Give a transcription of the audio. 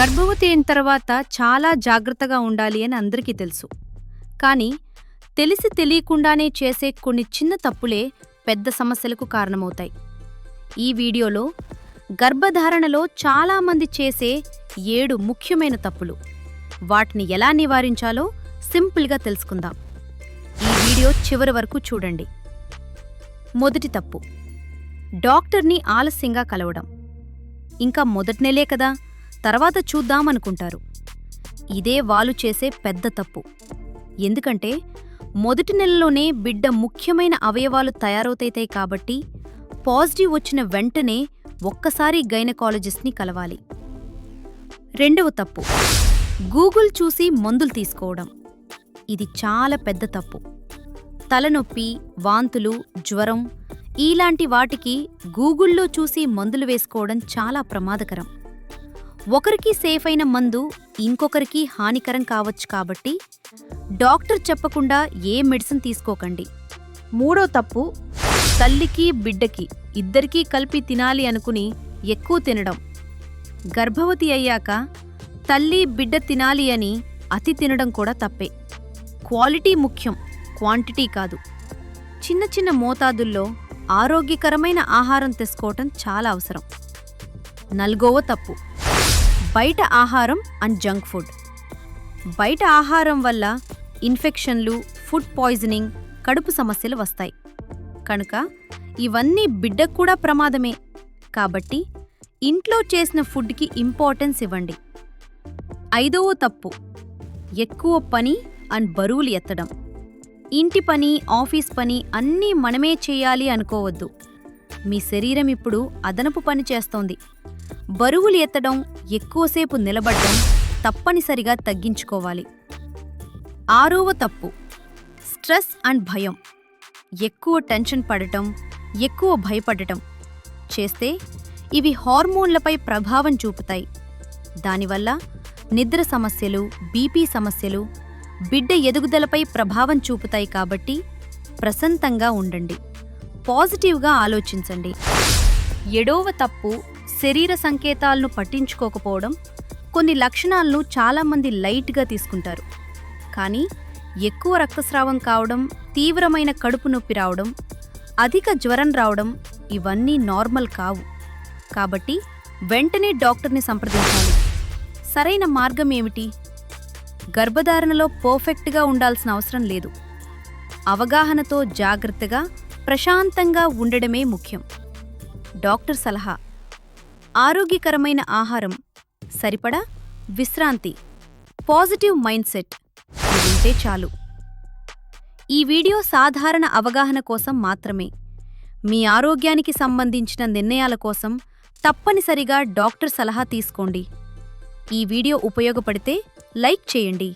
గర్భవతి అయిన తర్వాత చాలా జాగ్రత్తగా ఉండాలి అని అందరికీ తెలుసు. కానీ తెలిసి తెలియకుండానే చేసే కొన్ని చిన్న తప్పులే పెద్ద సమస్యలకు కారణమవుతాయి. ఈ వీడియోలో గర్భధారణలో చాలామంది చేసే ఏడు ముఖ్యమైన తప్పులు. వాటిని ఎలా నివారించాలో సింపుల్గా తెలుసుకుందాం. ఈ వీడియో చివరి వరకు చూడండి. మొదటి తప్పు. డాక్టర్ని ఆలస్యంగా కలవడం. ఇంకా మొదటి నెలే కదా? తర్వాత చూద్దామనుకుంటారు. ఇదే వాళ్ళు చేసే పెద్ద తప్పు. ఎందుకంటే మొదటి నెలలోనే బిడ్డ ముఖ్యమైన అవయవాలు తయారవుతాయి కాబట్టి పాజిటివ్ వచ్చిన వెంటనే ఒక్కసారి గైనకాలజిస్ట్ని కలవాలి. రెండవ తప్పు. గూగుల్ చూసి మందులు తీసుకోవడం. ఇది చాలా పెద్ద తప్పు. తలనొప్పి వాంతులు జ్వరం ఇలాంటి వాటికి గూగుల్లో చూసి మందులు వేసుకోవడం చాలా ప్రమాదకరం. ఒకరికి సేఫ్ అయిన మందు ఇంకొకరికి హానికరం కావచ్చు కాబట్టి డాక్టర్ చెప్పకుండా ఏ మెడిసిన్ తీసుకోకండి. మూడో తప్పు తల్లికి బిడ్డకి ఇద్దరికీ కలిపి తినాలి అనుకుని ఎక్కువ తినడం. గర్భవతి అయ్యాక తల్లి బిడ్డ తినాలి అని అతి తినడం కూడా తప్పే. క్వాలిటీ ముఖ్యం క్వాంటిటీ కాదు. చిన్న చిన్న మోతాదుల్లో ఆరోగ్యకరమైన ఆహారం తీసుకోవటం చాలా అవసరం. నల్గోవ తప్పు బయట ఆహారం అండ్ జంక్ ఫుడ్. బయట ఆహారం వల్ల ఇన్ఫెక్షన్లు ఫుడ్ పాయిజనింగ్ కడుపు సమస్యలు వస్తాయి. కనుక ఇవన్నీ బిడ్డకు కూడా ప్రమాదమే. కాబట్టి ఇంట్లో చేసిన ఫుడ్కి ఇంపార్టెన్స్ ఇవ్వండి. ఐదవ తప్పు ఎక్కువ పని అండ్ బరువులు ఎత్తడం. ఇంటి పని ఆఫీస్ పని అన్నీ మనమే చేయాలి అనుకోవద్దు. మీ శరీరం ఇప్పుడు అదనపు పని చేస్తోంది. బరువులు ఎత్తడం ఎక్కువసేపు నిలబడడం తప్పనిసరిగా తగ్గించుకోవాలి. ఆరవ తప్పు. స్ట్రెస్ అండ్ భయం. ఎక్కువ టెన్షన్ పడటం ఎక్కువ భయపడటం. చేస్తే ఇవి హార్మోన్లపై ప్రభావం చూపుతాయి. దానివల్ల నిద్ర సమస్యలు బీపీ సమస్యలు బిడ్డ ఎదుగుదలపై ప్రభావం చూపుతాయి కాబట్టి ప్రశాంతంగా ఉండండి. పాజిటివ్గా ఆలోచించండి. ఎడోవ తప్పు శరీర సంకేతాలను పట్టించుకోకపోవడం కొన్ని లక్షణాలను చాలామంది లైట్గా తీసుకుంటారు. కానీ ఎక్కువ రక్తస్రావం కావడం తీవ్రమైన కడుపు నొప్పి రావడం అధిక జ్వరం రావడం ఇవన్నీ నార్మల్ కావు. కాబట్టి వెంటనే డాక్టర్ని సంప్రదించాలి. సరైన మార్గం ఏమిటి? గర్భధారణలో పర్ఫెక్ట్గా ఉండాల్సిన అవసరం లేదు. అవగాహనతో జాగ్రత్తగా ప్రశాంతంగా ఉండడమే ముఖ్యం. డాక్టర్ సలహా. ఆరోగ్యకరమైన ఆహారం సరిపడా విశ్రాంతి పాజిటివ్ మైండ్ సెట్ ఉంటే చాలు. ఈ వీడియో సాధారణ అవగాహన కోసం మాత్రమే. మీ ఆరోగ్యానికి సంబంధించిన నిర్ణయాల కోసం తప్పనిసరిగా డాక్టర్ సలహా తీసుకోండి. ఈ వీడియో ఉపయోగపడితే లైక్ చేయండి.